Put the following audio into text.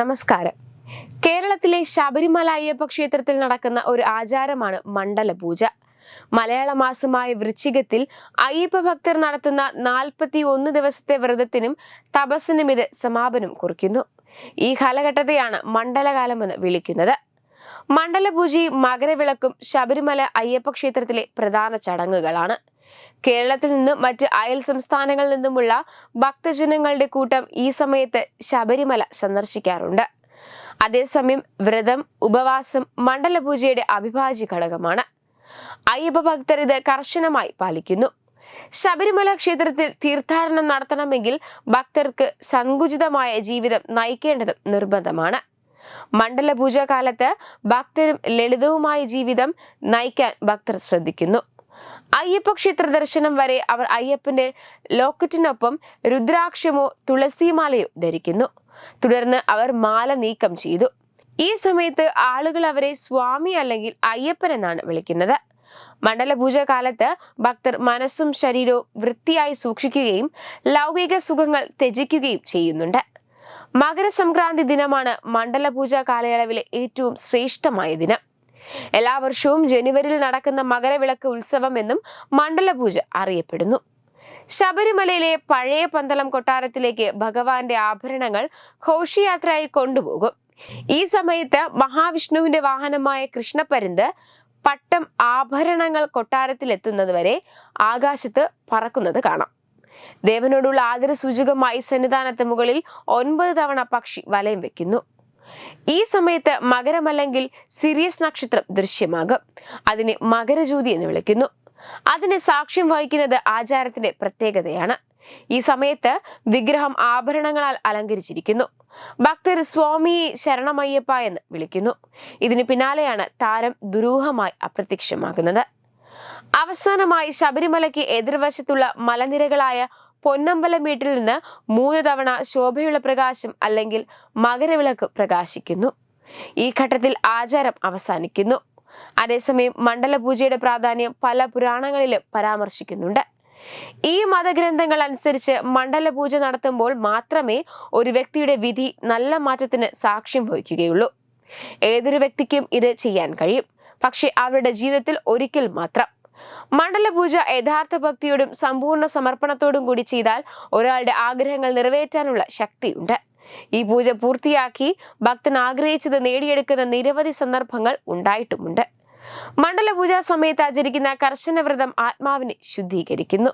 നമസ്കാരം. കേരളത്തിലെ ശബരിമല അയ്യപ്പ ക്ഷേത്രത്തിൽ നടക്കുന്ന ഒരു ആചാരമാണ് മണ്ഡല പൂജ മലയാള മാസമായ വൃശ്ചികത്തിൽ അയ്യപ്പ ഭക്തർ നടത്തുന്ന നാൽപ്പത്തി ഒന്ന് ദിവസത്തെ വ്രതത്തിനും തപസ്സിനും ഇത് സമാപനം കുറിക്കുന്നു. ഈ കാലഘട്ടത്തെയാണ് മണ്ഡലകാലമെന്ന് വിളിക്കുന്നത്. മണ്ഡലപൂജയും മകരവിളക്കും ശബരിമല അയ്യപ്പ ക്ഷേത്രത്തിലെ പ്രധാന ചടങ്ങുകളാണ്. കേരളത്തിൽ നിന്നും മറ്റ് അയൽ സംസ്ഥാനങ്ങളിൽ നിന്നുമുള്ള ഭക്തജനങ്ങളുടെ കൂട്ടം ഈ സമയത്ത് ശബരിമല സന്ദർശിക്കാറുണ്ട്. അതേസമയം വ്രതം ഉപവാസം മണ്ഡലപൂജയുടെ അവിഭാജ്യ ഘടകമാണ്. അയ്യപ്പ ഭക്തർ ഇത് കർശനമായി പാലിക്കുന്നു. ശബരിമല ക്ഷേത്രത്തിൽ തീർത്ഥാടനം നടത്തണമെങ്കിൽ ഭക്തർക്ക് സങ്കുചിതമായ ജീവിതം നയിക്കേണ്ടതും നിർബന്ധമാണ്. മണ്ഡലപൂജ കാലത്ത് ഭക്തരും ലളിതവുമായ ജീവിതം നയിക്കാൻ ഭക്തർ ശ്രദ്ധിക്കുന്നു. അയ്യപ്പ ക്ഷേത്ര ദർശനം വരെ അവർ അയ്യപ്പന്റെ ലോക്കറ്റിനൊപ്പം രുദ്രാക്ഷമോ തുളസിമാലയോ ധരിക്കുന്നു. തുടർന്ന് അവർ മാല നീക്കം ചെയ്തു. ഈ സമയത്ത് ആളുകൾ അവരെ സ്വാമി അല്ലെങ്കിൽ അയ്യപ്പൻ എന്നാണ് വിളിക്കുന്നത്. മണ്ഡലപൂജ കാലത്ത് ഭക്തർ മനസ്സും ശരീരവും വൃത്തിയായി സൂക്ഷിക്കുകയും ലൗകിക സുഖങ്ങൾ ത്യജിക്കുകയും ചെയ്യുന്നുണ്ട്. മകരസംക്രാന്തി ദിനമാണ് മണ്ഡലപൂജ കാലയളവിലെ ഏറ്റവും ശ്രേഷ്ഠമായ ദിനം. എല്ലാ വർഷവും ജനുവരിയിൽ നടക്കുന്ന മകരവിളക്ക് ഉത്സവം എന്നും മണ്ഡലപൂജ അറിയപ്പെടുന്നു. ശബരിമലയിലെ പഴയ പന്തളം കൊട്ടാരത്തിലേക്ക് ഭഗവാന്റെ ആഭരണങ്ങൾ ഘോഷയാത്രയായി കൊണ്ടുപോകും. ഈ സമയത്ത് മഹാവിഷ്ണുവിന്റെ വാഹനമായ കൃഷ്ണപരിന്ത് പട്ടം ആഭരണങ്ങൾ കൊട്ടാരത്തിലെത്തുന്നതുവരെ ആകാശത്ത് പറക്കുന്നത് കാണാം. ദേവനോടുള്ള ആദരസൂചകമായി സന്നിധാനത്ത് മുകളിൽ ഒൻപത് തവണ പക്ഷി വലയം വെക്കുന്നു. ഈ സമയത്ത് മകരമല്ലെങ്കിൽ സിറിയസ് നക്ഷത്രം ദൃശ്യമാകും. അതിനെ മകരജ്യോതി എന്ന് വിളിക്കുന്നു. അതിന് സാക്ഷ്യം വഹിക്കുന്നത് ആചാരത്തിന്റെ പ്രത്യേകതയാണ്. ഈ സമയത്ത് വിഗ്രഹം ആഭരണങ്ങളാൽ അലങ്കരിച്ചിരിക്കുന്നു. ഭക്തർ സ്വാമിയെ ശരണമയ്യപ്പ എന്ന് വിളിക്കുന്നു. ഇതിന് പിന്നാലെയാണ് താരം ദുരൂഹമായി അപ്രത്യക്ഷമാകുന്നത്. അവസാനമായി ശബരിമലയ്ക്ക് എതിർവശത്തുള്ള മലനിരകളായ പൊന്നമ്പലം വീട്ടിൽ നിന്ന് മൂന്ന് തവണ ശോഭയുള്ള പ്രകാശം അല്ലെങ്കിൽ മകരവിളക്ക് പ്രകാശിക്കുന്നു. ഈ ഘട്ടത്തിൽ ആചാരം അവസാനിക്കുന്നു. അതേസമയം മണ്ഡലപൂജയുടെ പ്രാധാന്യം പല പുരാണങ്ങളിലും പരാമർശിക്കുന്നുണ്ട്. ഈ മതഗ്രന്ഥങ്ങൾ അനുസരിച്ച് മണ്ഡലപൂജ നടത്തുമ്പോൾ മാത്രമേ ഒരു വ്യക്തിയുടെ വിധി നല്ല മാറ്റത്തിന് സാക്ഷ്യം വഹിക്കുകയുള്ളൂ. ഏതൊരു വ്യക്തിക്കും ഇത് ചെയ്യാൻ കഴിയും. പക്ഷെ അവരുടെ ജീവിതത്തിൽ ഒരിക്കൽ മാത്രം. മണ്ഡലപൂജ യഥാർത്ഥ ഭക്തിയോടും സമ്പൂർണ സമർപ്പണത്തോടും കൂടി ചെയ്താൽ ഒരാളുടെ ആഗ്രഹങ്ങൾ നിറവേറ്റാനുള്ള ശക്തിയുണ്ട്. ഈ പൂജ പൂർത്തിയാക്കി ഭക്തൻ ആഗ്രഹിച്ചത് നേടിയെടുക്കുന്ന നിരവധി സന്ദർഭങ്ങൾ ഉണ്ടായിട്ടുമുണ്ട്. മണ്ഡലപൂജാ സമയത്ത് ആചരിക്കുന്ന കർശന വ്രതം ആത്മാവിനെ ശുദ്ധീകരിക്കുന്നു.